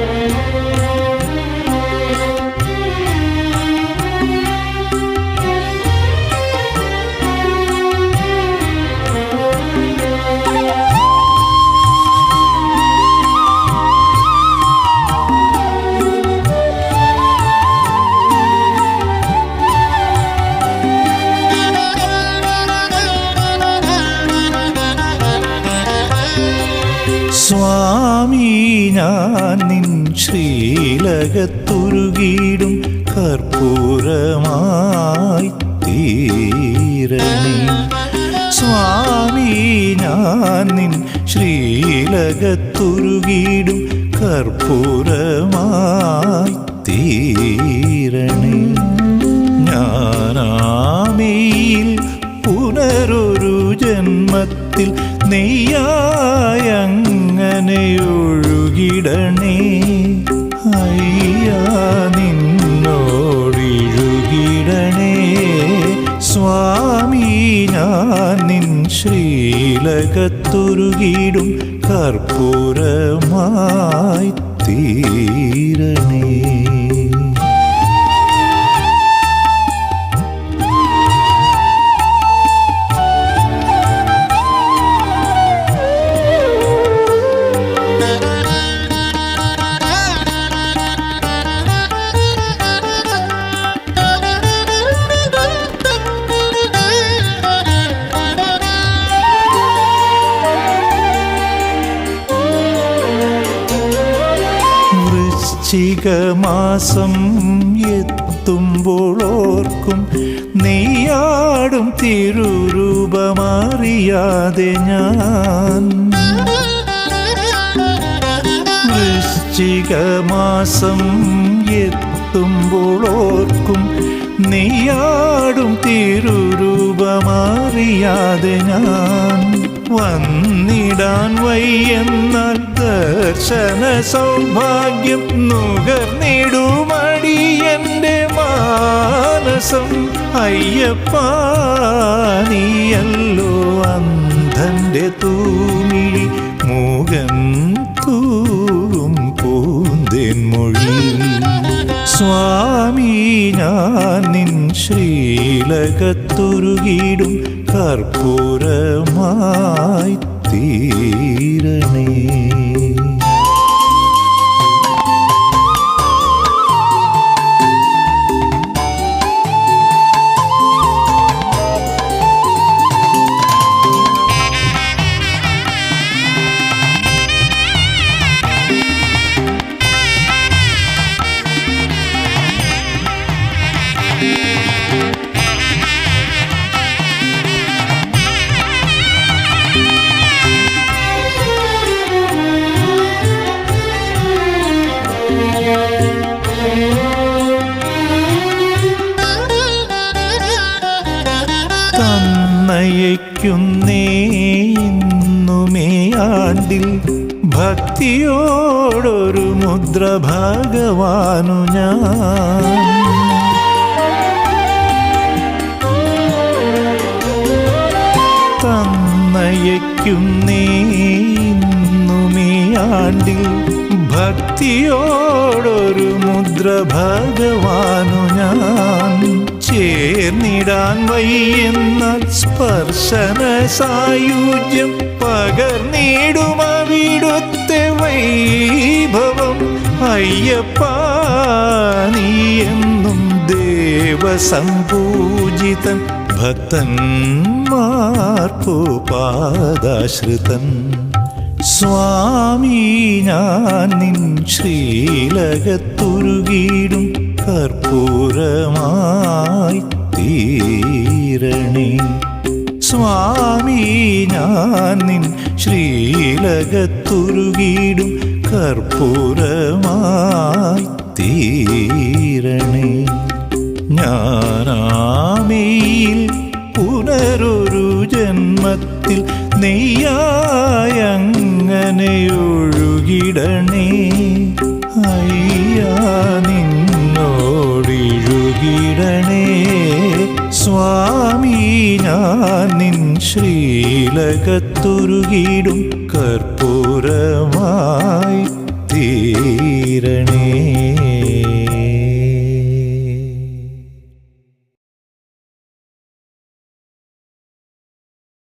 സ്വാമി ഞാൻ നിൻ ശ്രീലകത്തുരുകിടും കർപ്പൂരമായി തീരണേ. സ്വാമി ഞാൻ നിൻ ശ്രീലകത്തുരുകിടും കർപ്പൂരമായി തീരണേ. ഞാനാമയിൽ പുനരൊരു ജന്മത്തിൽ നെയ്യായങ്ങനെ ഒഴുകിടണേ അയ്യാ നിന്നോടിഴുകിടണേ. സ്വാമി ഞാൻ നിൻ ശ്രീലകത്തുരുകിടും. കർപ്പൂരമായി തീരണേ. വൃശ്ചികമാസം മാസം എത്തുമ്പോളോർക്കും നെയ്യാടും തിരുരൂപമറിയാതെ ഞാൻ. വൃശ്ചികമാസം മാസം എത്തുമ്പോളോർക്കും നെയ്യാടും തിരുരൂപമറിയാതെ ഞാൻ. വന്നിടാൻ വയ്യെന്നാൽ ദർശന സൗഭാഗ്യം നുകർന്നിടുമടി എന്റെ മാനസം. അയ്യപ്പ നീയല്ലോ അന്ധന്റെ തൂമിഴി നിൻ ശ്രീലകത്തുരുകിടും കർപ്പൂരമായി തീരണേ. ഇന്നുമേ ആണ്ടിൽ ഭക്തിയോടൊരു മുദ്ര ഭഗവാനു ഞാൻ. തന്നയക്കുന്നേ ആണ്ടിൽ ഭക്തിയോടൊരു മുദ്ര ഭഗവാനു ഞാൻ ചേർന്നിടാൻ വയ്യെന്ന സ്പർശന സായുജ്യം പകർന്നിടുമവിടുത്തെ വൈഭവം. അയ്യപ്പ നീ എന്നും ദേവസംപൂജിതൻ ഭക്തന്മാർക്കു പാദാശ്രിതൻ. സ്വാമി ഞാൻ നിൻ ശ്രീലകത്തുരുകിടും കർപ്പൂരമായി തീരണേ. സ്വാമി ഞാൻ നിൻ ശ്രീലകത്തുരുകിടും കർപ്പൂരമായി തീരണേ. ഞാനാമയിൽ പുനരൊരു ജന്മത്തിൽ ഒഴുകിടണേ അയ്യാ നിന്നോടിഴുകിടണേ. സ്വാമി ഞാൻ നിൻ ശ്രീലകത്തുരുകിടും കർപ്പൂരമായി തീരണേ.